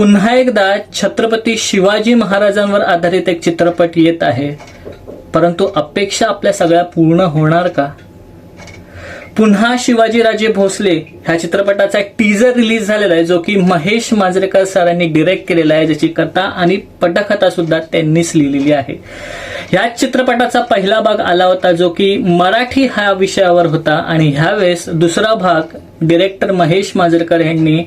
पुन्हा एकदा छत्रपती शिवाजी महाराजांवर आधारित एक चित्रपट येत आहे. परंतु अपेक्षा आपल्या सगळ्या पूर्ण होणार का? पुन्हा शिवाजीराजे भोसले ह्या चित्रपटाचा एक टीजर रिलीज झालेला आहे जो की महेश मांजरेकर सरांनी डिरेक्ट केलेला आहे ज्याची कथा आणि पटकथा सुद्धा त्यांनीच लिहिलेली आहे. या चित्रपटाचा पहिला भाग आला होता जो की मराठी ह्या विषयावर होता आणि ह्यावेळेस दुसरा भाग डिरेक्टर महेश मांजरेकर यांनी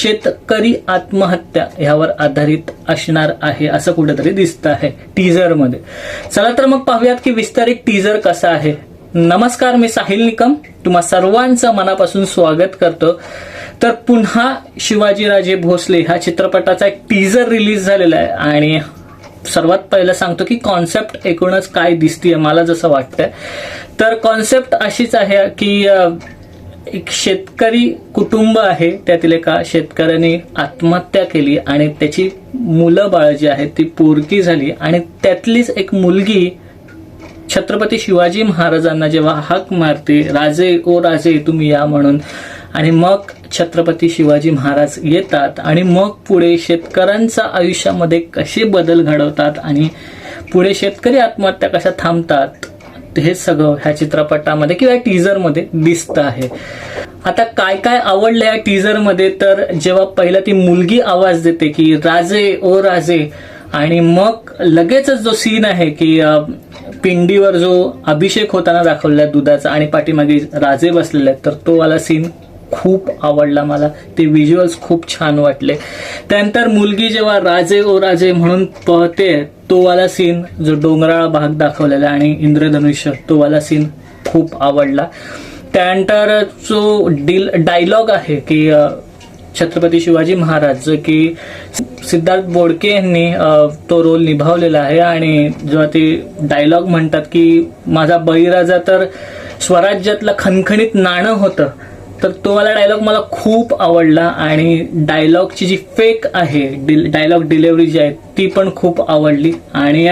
शेतकरी आत्महत्या ह्यावर आधारित असणार आहे असं कुठेतरी दिसत आहे टीजरमध्ये चला तर मग पाहूयात की विस्तारित टीजर कसा आहे. नमस्कार मी साहिल निकम. तुम्हा सर्वांचं मनापासून स्वागत करतो. तर पुन्हा शिवाजीराजे भोसले ह्या चित्रपटाचा एक टीजर रिलीज झालेला आहे आणि सर्वात पहिलं सांगतो की कॉन्सेप्ट एकूणच काय दिसतीये मला जसं वाटतंय. तर कॉन्सेप्ट अशीच आहे की एक शेतकरी कुटुंब आहे त्यातील एका शेतकऱ्याने आत्महत्या केली आणि त्याची मुलं बाळ जी आहेत ती पोरकी झाली आणि त्यातलीच एक मुलगी छत्रपती शिवाजी महाराजांना जेव्हा हाक मारते राजे ओ राजे तुम्ही या म्हणून. आणि मग छत्रपती शिवाजी महाराज येतात आणि मग पुढे शेतकऱ्यांच्या आयुष्यामध्ये कसे बदल घडवतात आणि पुढे शेतकरी आत्महत्या कशा थांबतात हे सगळं ह्या चित्रपटामध्ये किंवा टीझरमध्ये दिसतं आहे. आता काय काय आवडलं या टीझरमध्ये? तर जेव्हा पहिला ती मुलगी आवाज देते की राजे ओ राजे आणि मग लगेचच जो सीन आहे की पिंडीवर जो अभिषेक होताना दाखवलाय दुधाचा आणि पाठीमागे राजे बसलेले आहेत तर तो वाला सीन खूप आवडला मला. ते व्हिज्युअल्स खूप छान वाटले. त्यानंतर मुलगी जेव्हा राजे ओ राजे म्हणून पळते तो वाला सीन जो डोंगराळ भाग दाखवलेला आणि इंद्रधनुष्य तो वाला सीन खूप आवडला. त्यानंतर जो डील डायलॉग आहे की छत्रपती शिवाजी महाराज की सिद्धार्थ बोडके यांनी तो रोल निभावलेला आहे आणि जेव्हा ते डायलॉग म्हणतात की माझा बळीराजा तर स्वराज्यातलं खणखणीत नाणं होतं तर तो वाला डायलॉग मला खूप आवडला आणि डायलॉगची जी फेक आहे डायलॉग डिलेवरी जी आहे ती पण खूप आवडली. आणि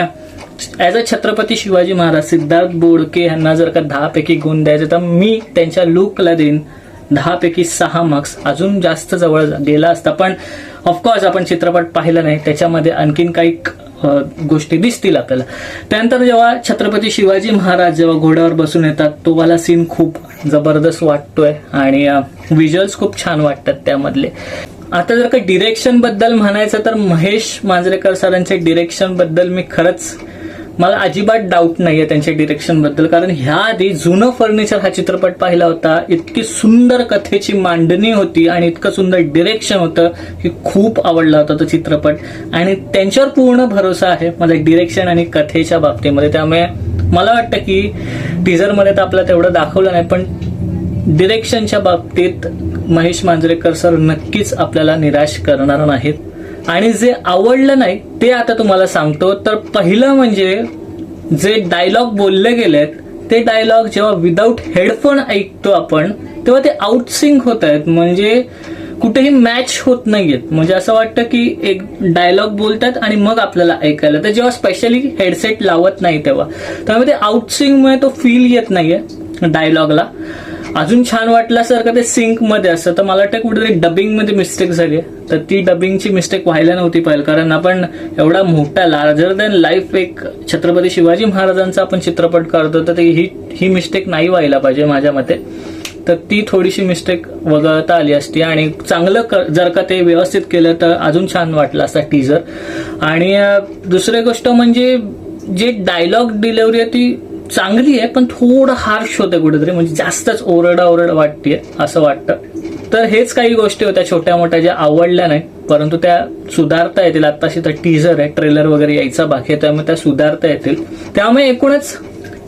ॲज अ छत्रपती शिवाजी महाराज सिद्धार्थ बोडके यांना जर का दहा पैकी गुण द्यायचे तर मी त्यांच्या लुकला देईन. दहापैकी सहा मार्क्स अजून जास्त जवळ गेला असता. पण ऑफकोर्स आपण चित्रपट पाहिला नाही. त्याच्यामध्ये आणखीन काही गोष्टी दिसतील आपल्याला. त्यानंतर जेव्हा छत्रपती शिवाजी महाराज जेव्हा घोड्यावर बसून येतात तो वाला सीन खूप जबरदस्त वाटतोय आणि व्हिज्युअल्स खूप छान वाटतात त्यामधले. आता जर का डिरेक्शनबद्दल म्हणायचं तर महेश मांजरेकर सरांच्या डिरेक्शनबद्दल मी खरंच मला अजिबात डाऊट नाहीये त्यांच्या डिरेक्शनबद्दल. कारण ह्या आधी जुनं फर्निचर हा चित्रपट पाहिला होता. इतकी सुंदर कथेची मांडणी होती आणि इतकं सुंदर डिरेक्शन होतं की खूप आवडला होता तो चित्रपट. आणि त्यांच्यावर पूर्ण भरोसा आहे मला डिरेक्शन आणि कथेच्या बाबतीमध्ये. त्यामुळे मला वाटतं की टीझरमध्ये तर आपल्याला तेवढं दाखवलं नाही पण डिरेक्शनच्या बाबतीत महेश मांजरेकर सर नक्कीच आपल्याला निराश करणार नाहीत. आणि जे आवडलं नाही ते आता तुम्हाला सांगतो. तर पहिलं म्हणजे जे डायलॉग बोलले गेलेत ते डायलॉग जेव्हा विदाऊट हेडफोन ऐकतो आपण तेव्हा ते आउटसिंग होत आहेत. म्हणजे कुठेही मॅच होत नाहीयेत. म्हणजे असं वाटतं की एक डायलॉग बोलतात आणि मग आपल्याला ऐकायला. तर जेव्हा स्पेशली हेडसेट लावत नाही तेव्हा. त्यामुळे ते आउटसिंगमुळे तो फील येत नाहीये डायलॉगला अजून छान वाटलं सर का ते सिंकमध्ये असतं. तर मला वाटतं कुठेतरी डबिंगमध्ये मिस्टेक झाली आहे. तर ती डबिंगची मिस्टेक व्हायला नव्हती पाहिजे. कारण आपण एवढा मोठा लार्जर दॅन लाईफ एक छत्रपती शिवाजी महाराजांचा आपण चित्रपट करतो तर ते ही ही मिस्टेक नाही व्हायला पाहिजे माझ्या मते. तर ती थोडीशी मिस्टेक वगळता आली असती. आणि चांगलं क- जर का ते व्यवस्थित केलं तर अजून छान वाटलं असता टीजर आणि दुसरी गोष्ट म्हणजे जे डायलॉग डिलेवरी आहे ती चांगली आहे पण थोडं हार्श होतं कुठेतरी. म्हणजे जास्तच ओरडा ओरड वाटते असं वाटतं. तर हेच काही गोष्टी होत्या छोट्या मोठ्या ज्या आवडल्या नाही परंतु त्या सुधारता येतील. आत्ताशी तर टीझर आहे ट्रेलर वगैरे यायचा बाकी आहे त्यामुळे त्या सुधारता येतील. त्यामुळे एकूणच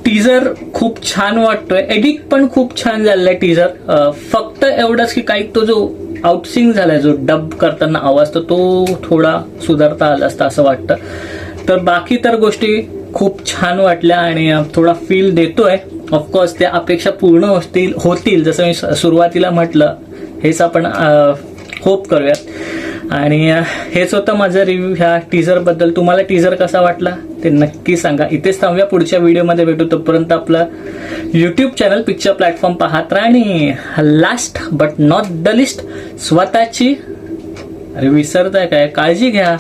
टीझर खूप छान वाटतोय. एडिट पण खूप छान झालेला आहे टीझर फक्त एवढंच की काही तो जो आउटसिंग झालाय जो डब करताना आवाज तर तो थोडा सुधारता आला असता असं वाटतं. तर बाकी तर गोष्टी खूप छान वाटल्या आणि थोडा फील देतोय. ऑफकोर्स त्या अपेक्षा पूर्ण होतील होतील. जसं मी स- सुरुवातीला म्हटलं हेच आपण होप करूयात. आणि हेच होतं माझं रिव्ह्यू ह्या टीझरबद्दल तुम्हाला टीझर कसा वाटला ते नक्की सांगा. इथेच थांबूया. पुढच्या व्हिडिओमध्ये भेटू. तोपर्यंत आपलं यूट्यूब चॅनल पिक्चर प्लॅटफॉर्म पाहत राहा आणि last but not the least स्वतःची अरे विसरताय काय? काळजी घ्या.